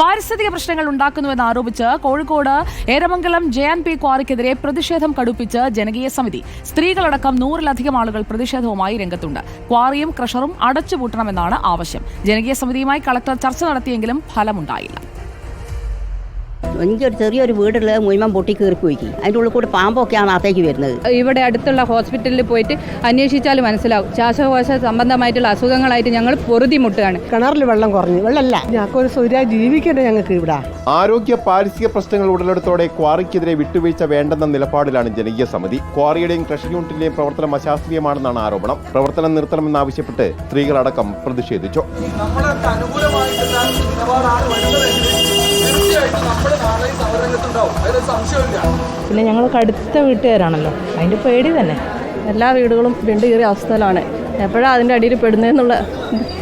പാരിസ്ഥിതിക പ്രശ്നങ്ങൾ ഉണ്ടാക്കുന്നുവെന്ന് ആരോപിച്ച് Kozhikode Eramangalam J and P ക്വാറിക്കെതിരെ പ്രതിഷേധം കടുപ്പിച്ച് ജനകീയ സമിതി. സ്ത്രീകളടക്കം നൂറിലധികം ആളുകൾ പ്രതിഷേധവുമായി രംഗത്തുണ്ട്. ക്വാറിയും ക്രഷറും അടച്ചുപൂട്ടണമെന്നാണ് ആവശ്യം. ജനകീയ സമിതിയുമായി കളക്ടർ ചർച്ച നടത്തിയെങ്കിലും ഫലമുണ്ടായില്ല. എനിക്കൊരു ചെറിയൊരു വീടുള്ള മുഴുവൻ പൊട്ടി കീറി പോയി. അതിന്റെ ഉള്ളിൽ കൂടി പാമ്പൊക്കെയാണ് അകത്തേക്ക് വരുന്നത്. ഇവിടെ അടുത്തുള്ള ഹോസ്പിറ്റലിൽ പോയിട്ട് അന്വേഷിച്ചാൽ മനസ്സിലാവും. ശ്വാസകോശ സംബന്ധമായിട്ടുള്ള അസുഖങ്ങളായിട്ട് ഞങ്ങൾ പൊറുതിമുട്ടുകയാണ്. കിണറിൽ വെള്ളം കുറഞ്ഞു. വെള്ളമല്ല ഞങ്ങൾക്കൊരു സൂര്യ ജീവിക്കണ്ടേ ഞങ്ങൾക്ക് ഇവിടെ. ആരോഗ്യ പാരിസ്ഥിതിക പ്രശ്നങ്ങൾ ഉടലെടുത്തോടെ ക്വാറിക്കെതിരെ വിട്ടുവീഴ്ച വേണ്ടെന്ന നിലപാടിലാണ് ജനകീയ സമിതി. ക്വാറിയുടെയും കൃഷി യൂണിറ്റിന്റെയും പ്രവർത്തനം അശാസ്ത്രീയമാണെന്നാണ് ആരോപണം. പ്രവർത്തനം നിർത്തണമെന്നാവശ്യപ്പെട്ട് സ്ത്രീകളടക്കം പ്രതിഷേധിച്ചു. തീർച്ചയായിട്ടും പിന്നെ ഞങ്ങൾക്ക് അടുത്ത വീട്ടുകാരാണല്ലോ. അതിന്റെ പേടി തന്നെ. എല്ലാ വീടുകളും വെണ്ട് കയറിയ അവസ്ഥയിലാണ്. എപ്പോഴാണ് അതിന്റെ അടിയിൽ പെടുന്നതെന്നുള്ള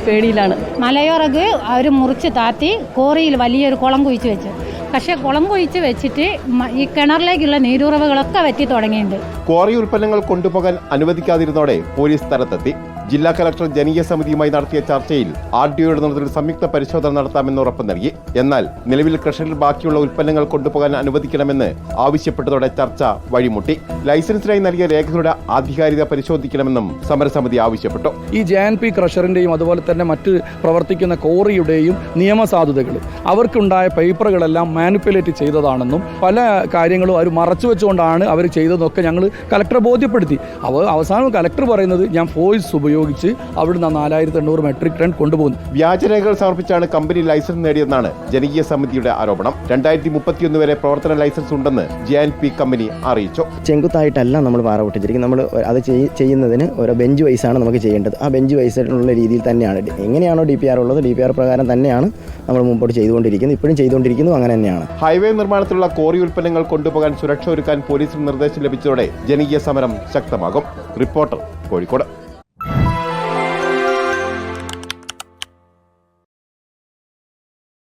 പേടിയിലാണ്. മലയോറക്ക് അവർ മുറിച്ച് താത്തി കോറിയിൽ വലിയൊരു കുളം കുഴിച്ച് വെച്ചു. പക്ഷേ കുളം കുഴിച്ച് വെച്ചിട്ട് ഈ കിണറിലേക്കുള്ള നീരുറവുകളൊക്കെ വറ്റി തുടങ്ങിയിട്ടുണ്ട്. കോറി ഉൽപ്പന്നങ്ങൾ കൊണ്ടുപോകാൻ അനുവദിക്കാതിരുന്നോടെ പോലീസ് സ്ഥലത്തെത്തി. ജില്ലാ കലക്ടർ ജനകീയ സമിതിയുമായി നടത്തിയ ചർച്ചയിൽ ആർ ഡി ഒയുടെ നേതൃത്വത്തിൽ സംയുക്ത പരിശോധന നടത്താമെന്ന് ഉറപ്പ് നൽകി. എന്നാൽ നിലവിൽ ക്രഷറിൽ ബാക്കിയുള്ള ഉൽപ്പന്നങ്ങൾ കൊണ്ടുപോകാൻ അനുവദിക്കണമെന്ന് ആവശ്യപ്പെട്ടതോടെ ചർച്ച വഴിമുട്ടി. ലൈസൻസിനായി നൽകിയ രേഖകളുടെ ആധികാരികത പരിശോധിക്കണമെന്നും സമരസമിതി ആവശ്യപ്പെട്ടു. ഈ ജെ എൻ പി ക്രഷറിന്റെയും അതുപോലെ തന്നെ മറ്റ് പ്രവർത്തിക്കുന്ന കോറിയുടെയും നിയമസാധുതകൾ അവർക്കുണ്ടായ പേപ്പറുകളെല്ലാം മാനിപ്പുലേറ്റ് ചെയ്തതാണെന്നും പല കാര്യങ്ങളും അവർ മറച്ചു വെച്ചുകൊണ്ടാണ് അവർ ചെയ്തതെന്നൊക്കെ ഞങ്ങൾ കലക്ടറെ ബോധ്യപ്പെടുത്തി. അവ അവസാനം കലക്ടർ പറയുന്നത് ഞാൻ ഫോഴ്സ് ഉപയോഗിച്ച് അവിടുന്ന് നാലായിരത്തി എണ്ണൂറ് മെട്രിക് ടൺ കൊണ്ടുപോകുന്നു. വ്യാജരേഖകൾ സമർപ്പിച്ചാണ് കമ്പനി ലൈസൻസ് നേടിയതെന്നാണ് ജനകീയ സമിതിയുടെ ആരോപണം. രണ്ടായിരത്തി മുപ്പത്തിയൊന്ന് വരെ പ്രവർത്തന ലൈസൻസ് ഉണ്ടെന്ന് ജെ എൻ പി കമ്പനി അറിയിച്ചു. ചെങ്കുത്തായിട്ടല്ല നമ്മൾ പാറ പൊട്ടിച്ചിരിക്കുന്നത്. നമ്മൾ അത് ചെയ്- ചെയ്യുന്നതിന് ഓരോ ബെഞ്ച് വൈസാണ് നമുക്ക് ചെയ്യേണ്ടത്. ആ ബെഞ്ച് വൈസിലുള്ള രീതിയിൽ തന്നെയാണ്. എങ്ങനെയാണോ ഡി പി ആർ ഉള്ളത് ഡി പി ആർ പ്രകാരം തന്നെയാണ് നമ്മൾ മുമ്പോട്ട് ചെയ്തുകൊണ്ടിരിക്കുന്നത്. ഇപ്പോഴും ചെയ്തുകൊണ്ടിരിക്കുന്നു അങ്ങനെ തന്നെയാണ്. ഹൈവേ നിർമ്മാണത്തിലുള്ള കോറി ഉൽപ്പന്നങ്ങൾ കൊണ്ടുപോകാൻ സുരക്ഷ ഒരുക്കാൻ പോലീസിന് നിർദ്ദേശം ലഭിച്ചതോടെ ജനകീയ സമരം ശക്തമാകും. റിപ്പോർട്ടർ കോഴിക്കോട്.